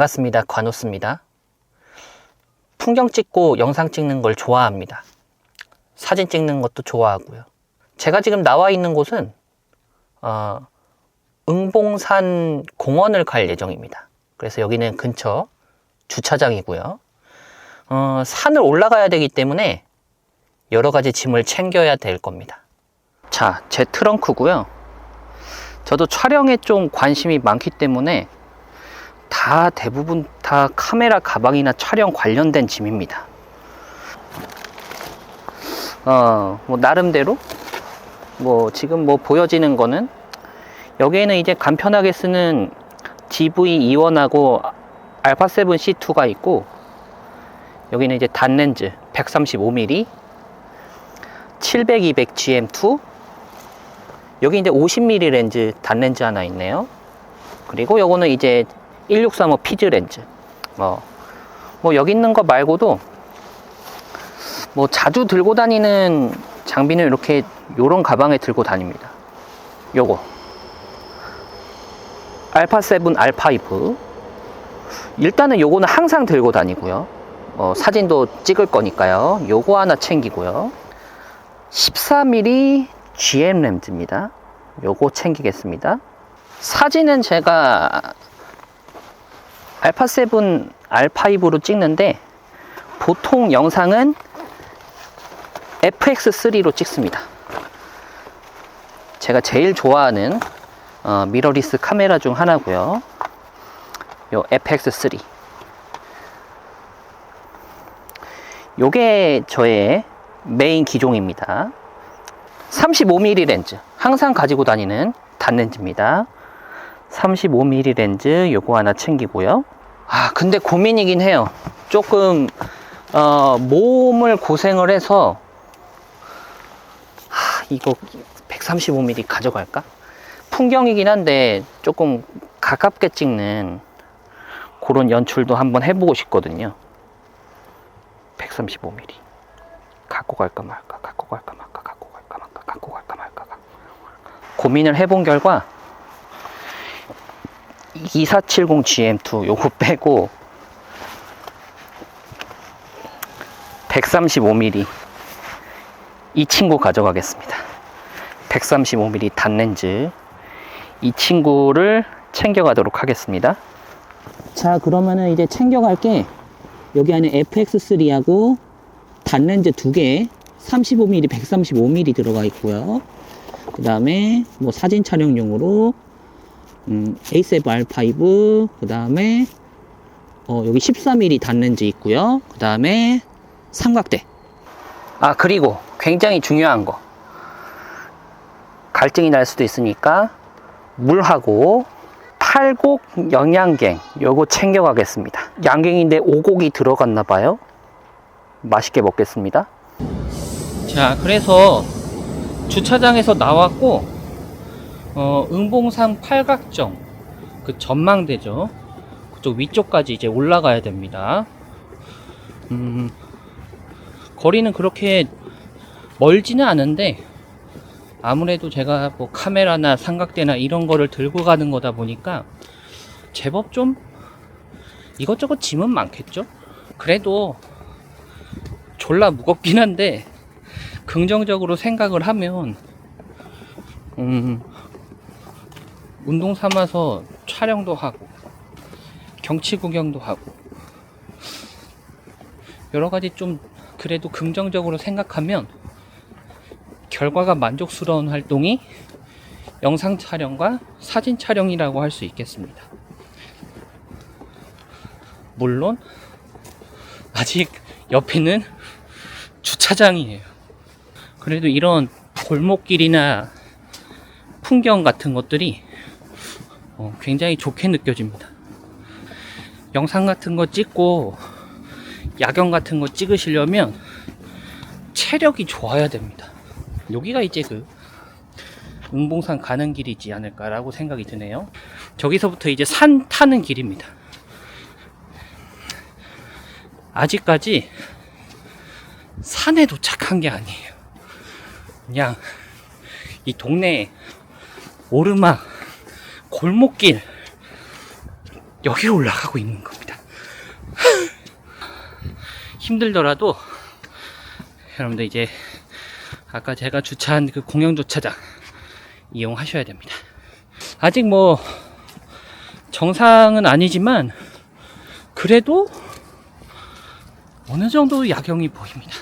반갑습니다. 관우스입니다. 풍경 찍고 영상 찍는 걸 좋아합니다. 사진 찍는 것도 좋아하고요. 제가 지금 나와 있는 곳은 어, 응봉산 공원을 갈 예정입니다. 그래서 여기는 근처 주차장이고요. 어, 산을 올라가야 되기 때문에 여러 가지 짐을 챙겨야 될 겁니다. 자, 제 트렁크고요. 저도 촬영에 좀 관심이 많기 때문에 다 대부분 다 카메라 가방이나 촬영 관련된 짐입니다. 어, 뭐 나름대로 뭐 지금 뭐 보여지는 거는 여기에는 이제 간편하게 쓰는 GV21하고 알파7 C2가 있고 여기는 이제 단렌즈 135mm 700, 200 GM2 여기 이제 50mm 렌즈 단렌즈 하나 있네요. 그리고 요거는 이제 1635 피즈 렌즈. 뭐, 뭐 여기 있는 거 말고도 뭐 자주 들고 다니는 장비는 이렇게 요런 가방에 들고 다닙니다. 요거. 알파7 알파5. 일단은 요거는 항상 들고 다니고요. 어, 사진도 찍을 거니까요. 요거 하나 챙기고요. 14mm GM 렌즈입니다. 요거 챙기겠습니다. 사진은 제가 알파7, 알파5로 찍는데 보통 영상은 FX3로 찍습니다. 제가 제일 좋아하는 어, 미러리스 카메라 중 하나고요. 요 FX3. 요게 저의 메인 기종입니다. 35mm 렌즈. 항상 가지고 다니는 단렌즈입니다. 35mm 렌즈 요거 하나 챙기고요. 아, 근데 고민이긴 해요. 조금, 어, 몸을 고생을 해서, 하, 이거 135mm 가져갈까? 풍경이긴 한데 조금 가깝게 찍는 그런 연출도 한번 해보고 싶거든요. 135mm. 갖고 갈까 말까, 갖고 갈까 말까, 갖고 갈까 말까, 갖고 갈까 말까. 고민을 해본 결과 2470 GM2 요거 빼고 135mm 이 친구 가져가겠습니다. 135mm 단렌즈 이 친구를 챙겨가도록 하겠습니다. 자 그러면은 이제 챙겨갈게 여기 안에 FX3하고 단렌즈 두개 35mm, 135mm 들어가 있고요. 그 다음에 뭐 사진 촬영용으로 음, A7 R5 그 다음에 어, 여기 13mm 단렌즈 있고요. 그 다음에 삼각대. 아 그리고 굉장히 중요한 거 갈증이 날 수도 있으니까 물하고 팔곡 영양갱 요거 챙겨가겠습니다. 양갱인데 오곡이 들어갔나 봐요. 맛있게 먹겠습니다. 자, 그래서 주차장에서 나왔고 어, 응봉산 팔각정 그 전망대죠. 그쪽 위쪽까지 이제 올라가야 됩니다. 음, 거리는 그렇게 멀지는 않은데 아무래도 제가 뭐 카메라나 삼각대나 이런 거를 들고 가는 거다 보니까 제법 좀 이것저것 짐은 많겠죠? 그래도 졸라 무겁긴 한데 긍정적으로 생각을 하면 음, 운동 삼아서 촬영도 하고 경치 구경도 하고 여러 가지 좀 그래도 긍정적으로 생각하면 결과가 만족스러운 활동이 영상 촬영과 사진 촬영이라고 할 수 있겠습니다. 물론 아직 옆에는 주차장이에요. 그래도 이런 골목길이나 풍경 같은 것들이 어, 굉장히 좋게 느껴집니다. 영상 같은 거 찍고 야경 같은 거 찍으시려면 체력이 좋아야 됩니다. 여기가 이제 그 응봉산 가는 길이지 않을까라고 생각이 드네요. 저기서부터 이제 산 타는 길입니다. 아직까지 산에 도착한 게 아니에요. 그냥 이 동네 오르막 골목길 여기로 올라가고 있는 겁니다. 힘들더라도 여러분들 이제 아까 제가 주차한 그 공영 주차장 이용하셔야 됩니다. 아직 뭐 정상은 아니지만 그래도 어느 정도 야경이 보입니다.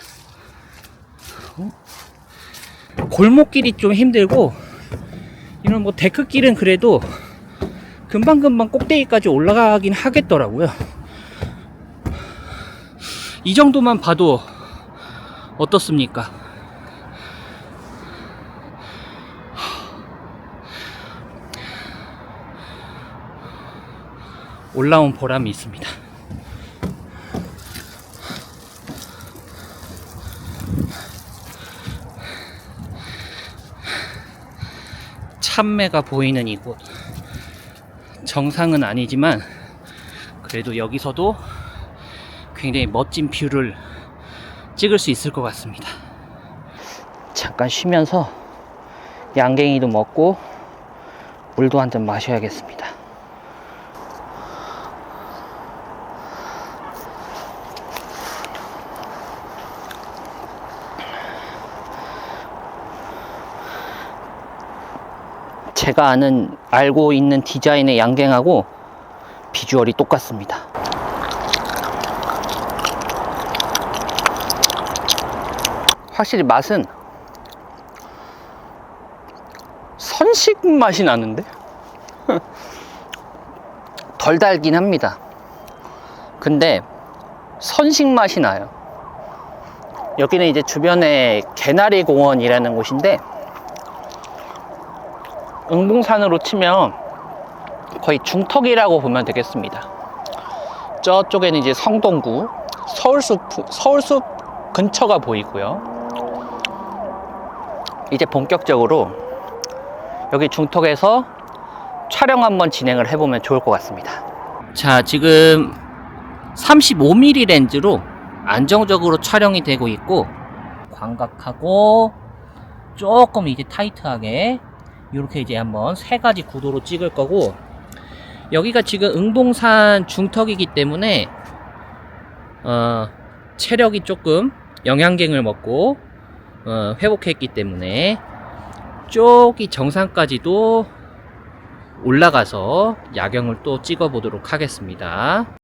어? 골목길이 좀 힘들고 이런 뭐 데크길은 그래도 금방금방 꼭대기까지 올라가긴 하겠더라고요. 이 정도만 봐도 어떻습니까? 올라온 보람이 있습니다. 참매가 보이는 이곳. 정상은 아니지만 그래도 여기서도 굉장히 멋진 뷰를 찍을 수 있을 것 같습니다. 잠깐 쉬면서 양갱이도 먹고 물도 한 잔 마셔야겠습니다. 제가 아는 알고 있는 디자인의 양갱하고 비주얼이 똑같습니다. 확실히 맛은 선식 맛이 나는데 덜 달긴 합니다. 근데 선식 맛이 나요. 여기는 이제 주변에 개나리 공원이라는 곳인데 응봉산으로 치면 거의 중턱이라고 보면 되겠습니다. 저쪽에는 이제 성동구, 서울숲, 서울숲 근처가 보이고요. 이제 본격적으로 여기 중턱에서 촬영 한번 진행을 해보면 좋을 것 같습니다. 자, 지금 35mm 렌즈로 안정적으로 촬영이 되고 있고, 광각하고 조금 이제 타이트하게 이렇게 이제 한번 세 가지 구도로 찍을 거고 여기가 지금 응봉산 중턱이기 때문에 어, 체력이 조금 영양갱을 먹고 어, 회복했기 때문에 쪽이 정상까지도 올라가서 야경을 또 찍어 보도록 하겠습니다.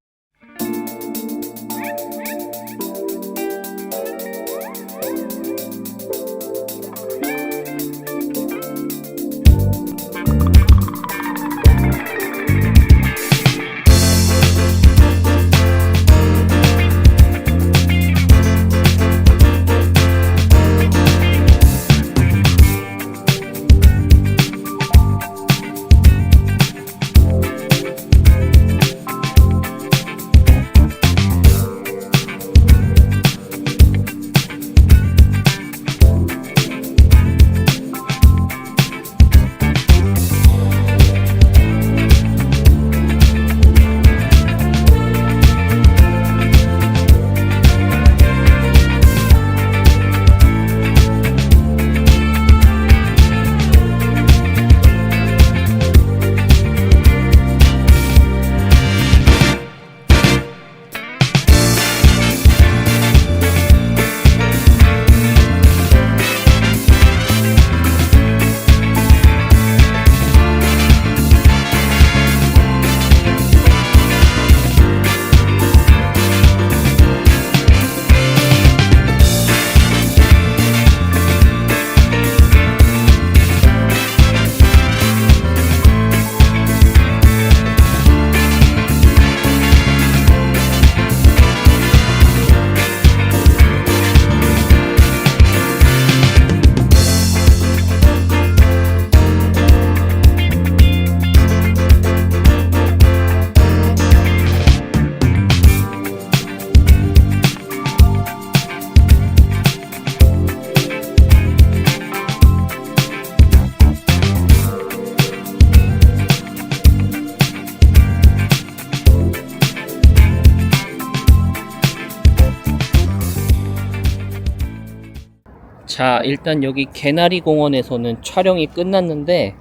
자, 일단 여기 개나리 공원에서는 촬영이 끝났는데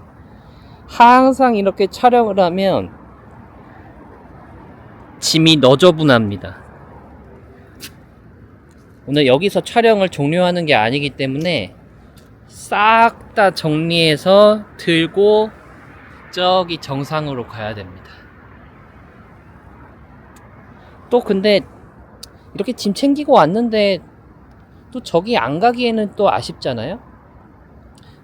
항상 이렇게 촬영을 하면 짐이 너저분합니다. 오늘 여기서 촬영을 종료하는 게 아니기 때문에 싹 다 정리해서 들고 저기 정상으로 가야 됩니다. 또 근데 이렇게 짐 챙기고 왔는데 또 저기 안 가기에는 또 아쉽잖아요?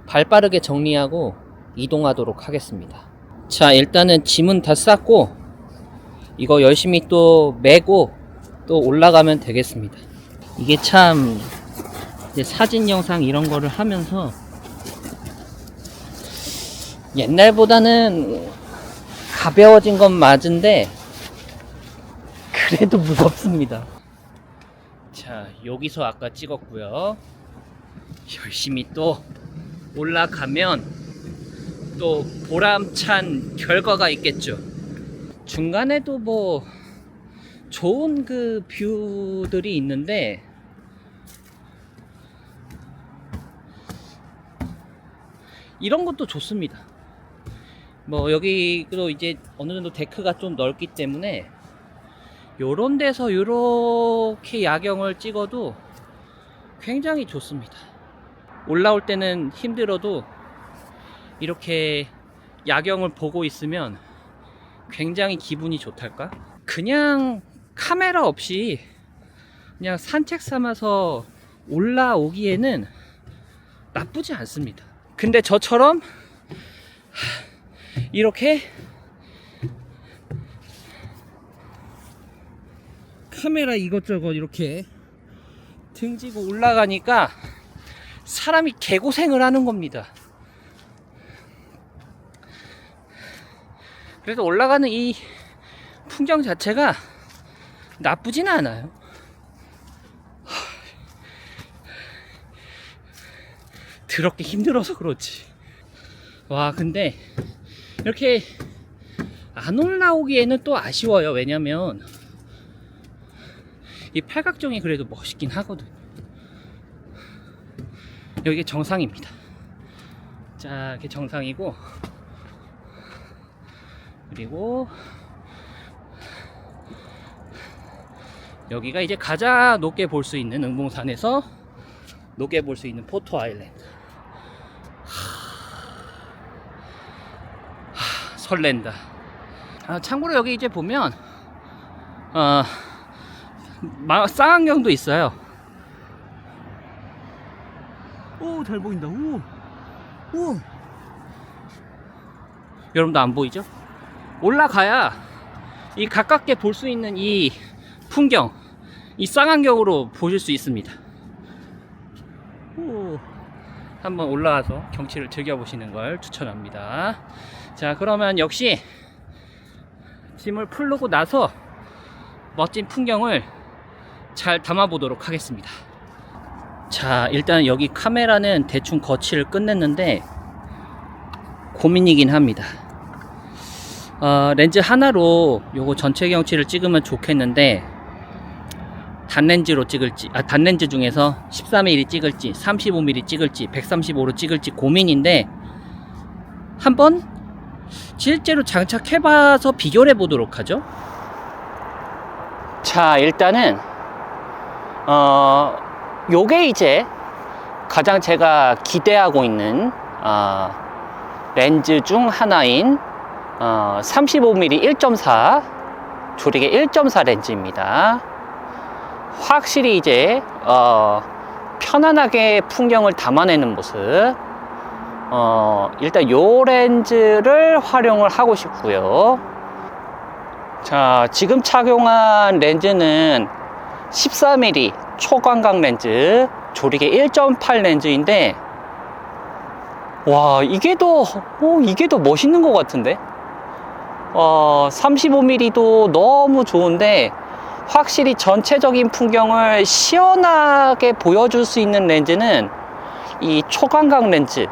발 빠르게 정리하고 이동하도록 하겠습니다. 자, 일단은 짐은 다 쌌고 이거 열심히 또 메고 또 올라가면 되겠습니다. 이게 참 사진 영상 이런 거를 하면서 옛날보다는 가벼워진 건 맞은데 그래도 무겁습니다. 자, 여기서 아까 찍었고요. 열심히 또 올라가면 또 보람찬 결과가 있겠죠. 중간에도 뭐 좋은 그 뷰들이 있는데 이런 것도 좋습니다. 뭐 여기도 이제 어느 정도 데크가 좀 넓기 때문에 요런 데서 요렇게 야경을 찍어도 굉장히 좋습니다. 올라올 때는 힘들어도 이렇게 야경을 보고 있으면 굉장히 기분이 좋달까? 그냥 카메라 없이 그냥 산책 삼아서 올라오기에는 나쁘지 않습니다. 근데 저처럼 이렇게 카메라 이것저것 이렇게 등지고 올라가니까 사람이 개고생을 하는 겁니다. 그래서 올라가는 이 풍경 자체가 나쁘지는 않아요. 더럽게 힘들어서 그렇지. 와, 근데 이렇게 안 올라오기에는 또 아쉬워요. 왜냐면 이 팔각정이 그래도 멋있긴 하거든. 여기 정상입니다. 자, 이렇게 정상이고 그리고 여기가 이제 가장 높게 볼 수 있는 응봉산에서 높게 볼 수 있는 포토 아일랜드. 하, 설렌다. 아, 참고로 여기 이제 보면 어, 마- 쌍안경도 있어요. 오, 잘 보인다. 오, 오. 여러분도 안 보이죠? 올라가야 이 가깝게 볼 수 있는 이 풍경, 이 쌍안경으로 보실 수 있습니다. 오, 한번 올라와서 경치를 즐겨보시는 걸 추천합니다. 자, 그러면 역시 짐을 풀르고 나서 멋진 풍경을 잘 담아보도록 하겠습니다. 자, 일단 여기 카메라는 대충 거치를 끝냈는데 고민이긴 합니다. 어, 렌즈 하나로 요거 전체 경치를 찍으면 좋겠는데 단렌즈로 찍을지 아 단렌즈 중에서 14mm 찍을지 35mm 찍을지 135로 찍을지 고민인데 한번 실제로 장착해 봐서 비교를 해 보도록 하죠. 자 일단은 어 요게 이제 가장 제가 기대하고 있는 어, 렌즈 중 하나인 어, 35mm 1.4 조리개 1.4 렌즈입니다. 확실히 이제 어, 편안하게 풍경을 담아내는 모습. 어, 일단 요 렌즈를 활용을 하고 싶고요. 자, 지금 착용한 렌즈는 14mm 초광각 렌즈 조리개 1.8 렌즈인데 와 이게 더 오, 이게 더 멋있는 것 같은데? 어 35mm도 너무 좋은데 확실히 전체적인 풍경을 시원하게 보여줄 수 있는 렌즈는 이 초광각 렌즈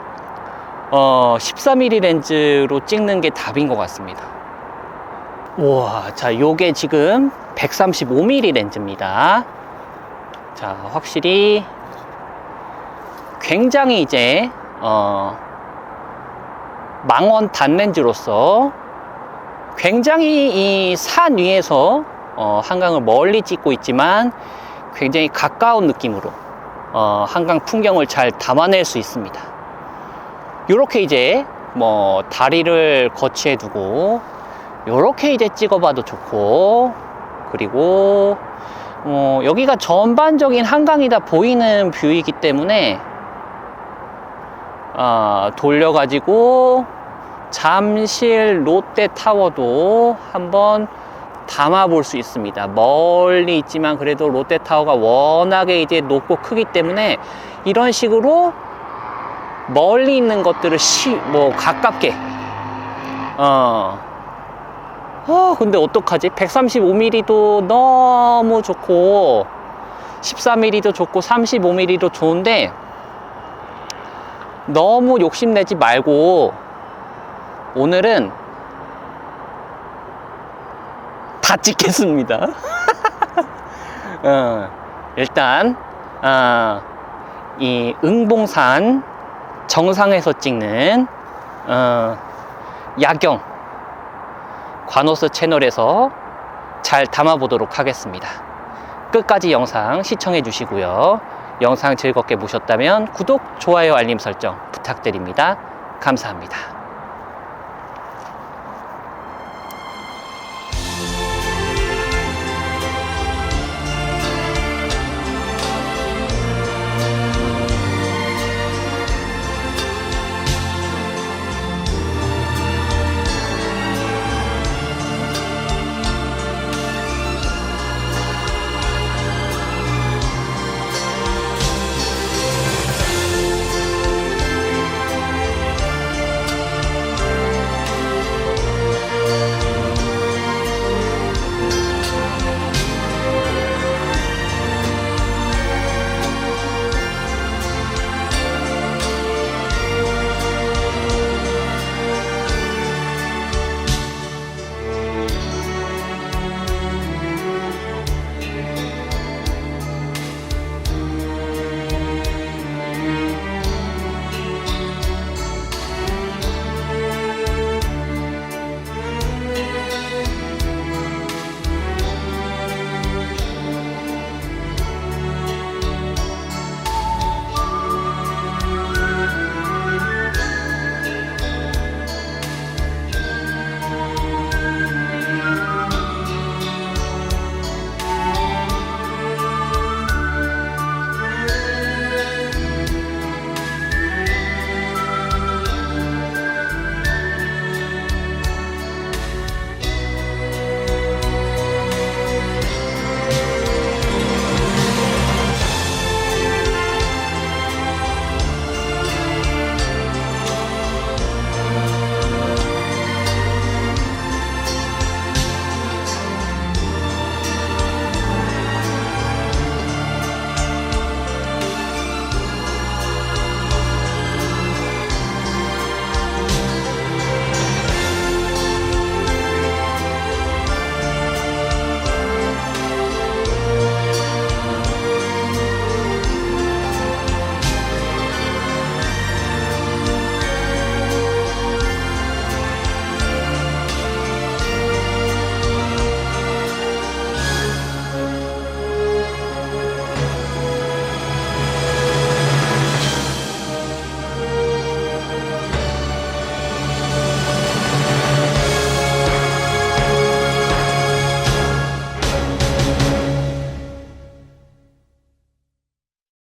어 14mm 렌즈로 찍는 게 답인 것 같습니다 우와 자 요게 지금 135mm 렌즈입니다 자 확실히 굉장히 이제 어 망원 단렌즈로서 굉장히 이 산 위에서 어, 한강을 멀리 찍고 있지만 굉장히 가까운 느낌으로 어, 한강 풍경을 잘 담아낼 수 있습니다. 이렇게 이제 뭐 다리를 거치해 두고 이렇게 이제 찍어봐도 좋고 그리고 어, 여기가 전반적인 한강이 다 보이는 뷰이기 때문에 아, 돌려가지고 잠실 롯데타워도 한번 담아 볼 수 있습니다. 멀리 있지만 그래도 롯데타워가 워낙에 이제 높고 크기 때문에 이런 식으로 멀리 있는 것들을 시, 뭐 가깝게 어. 어, 근데 어떡하지? 135mm도 너무 좋고 14mm도 좋고 35mm도 좋은데 너무 욕심내지 말고 오늘은 다 찍겠습니다. 어, 일단 어, 이 응봉산 정상에서 찍는 어, 야경 관오스 채널에서 잘 담아보도록 하겠습니다. 끝까지 영상 시청해 주시고요. 영상 즐겁게 보셨다면 구독, 좋아요, 알림 설정 부탁드립니다. 감사합니다.